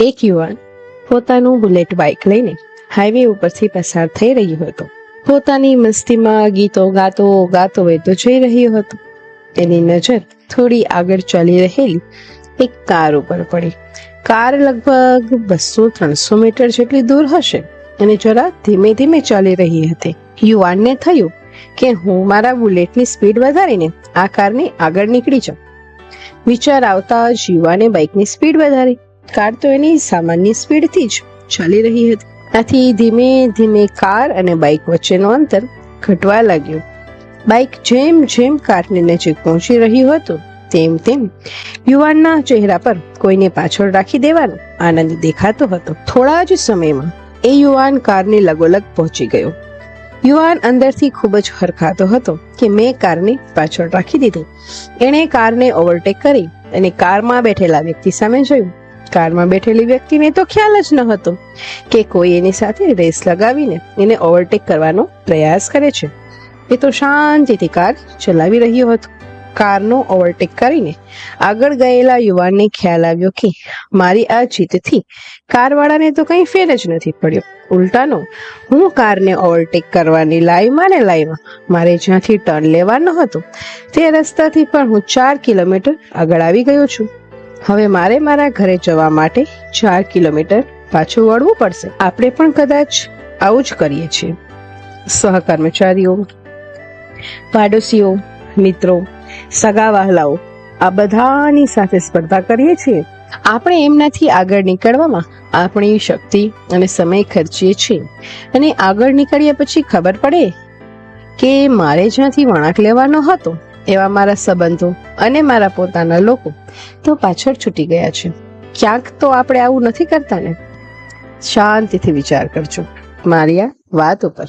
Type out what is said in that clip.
એક યુવાન પોતાનું બુલેટ બાઇક લઈને હાઈવે ઉપરથી પસાર થઈ રહ્યો હતો. પોતાની મસ્તીમાં ગીતો ગાતો ગાતો વહેતો જઈ રહ્યો હતો. એની નજર થોડી આગળ ચાલી રહેલી એક કાર ઉપર પડી. કાર લગભગ બસો ત્રણસો મીટર જેટલી દૂર હશે અને જરા ધીમે ધીમે ચાલી રહી હતી. યુવાનને થયું કે હું મારા બુલેટની સ્પીડ વધારીને આ કારની આગળ નીકળી જાઉં. વિચાર આવતા જ યુવાને બાઇકની સ્પીડ વધારી. કાર તો એની સામાન્ય સ્પીડથી જ ચાલી રહી હતી. આથી ધીમે ધીમે કાર અને બાઇક વચ્ચેનું અંતર ઘટવા લાગ્યું. બાઇક જેમ જેમ કારની નજીક પહોંચી રહ્યું હતું, તેમ તેમ યુવાનના ચહેરા પર કોઈને પાછળ રાખી દેવાનો આનંદ દેખાતો હતો. થોડા જ સમયમાં એ યુવાન કારની લગોલગ પહોંચી ગયો. યુવાન અંદરથી ખૂબ જ હરખાતો હતો કે મેં કારને પાછળ રાખી દીધી. એણે કારને ઓવરટેક કરી અને કારમાં બેઠેલા વ્યક્તિ સામે જોયું. કારમાં બેઠેલી વ્યક્તિને તો ખ્યાલ જ ન હતો કે કોઈ એની સાથે રેસ લગાવીને એને ઓવરટેક કરવાનો પ્રયાસ કરે છે. એ તો શાંતિથી કાર ચલાવી રહ્યો હતો. કારનો ઓવરટેક કરીને આગળ ગયેલા યુવાનને ખ્યાલ આવ્યો કે મારી આ જીતથી કારવાળાને તો કંઈ ફેર જ નથી પડ્યો. ઉલટાનો, હું કારને ઓવરટેક કરવાની લાઈવમાં ને લાઈવમાં મારે જ્યાંથી ટર્ન લેવાનો હતો તે રસ્તાથી પણ હું ચાર કિલોમીટર આગળ આવી ગયો છું. હવે મારે મારા ઘરે જવા માટે ચાર કિલોમીટર પાછું વળવું પડશે. આપણે પણ કદાચ આવું જ કરીએ છીએ. સહકર્મચારીઓ પાડોશીઓ, મિત્રો, સગા વહાલાઓ, આ બધાની સાથે સ્પર્ધા કરીએ છીએ. આપણે એમનાથી આગળ નીકળવામાં આપણી શક્તિ અને સમય ખર્ચીએ છીએ. અને આગળ નીકળ્યા પછી ખબર પડે કે મારે જ્યાંથી વળાંક લેવાનો હતો. એવા મારા સંબંધો અને મારા પોતાના લોકો તો પાછળ છૂટી ગયા છે. ક્યાંક તો આપણે આવું નથી કરતા ને? શાંતિથી વિચાર કરજો. મારી આ વાત ઉપર.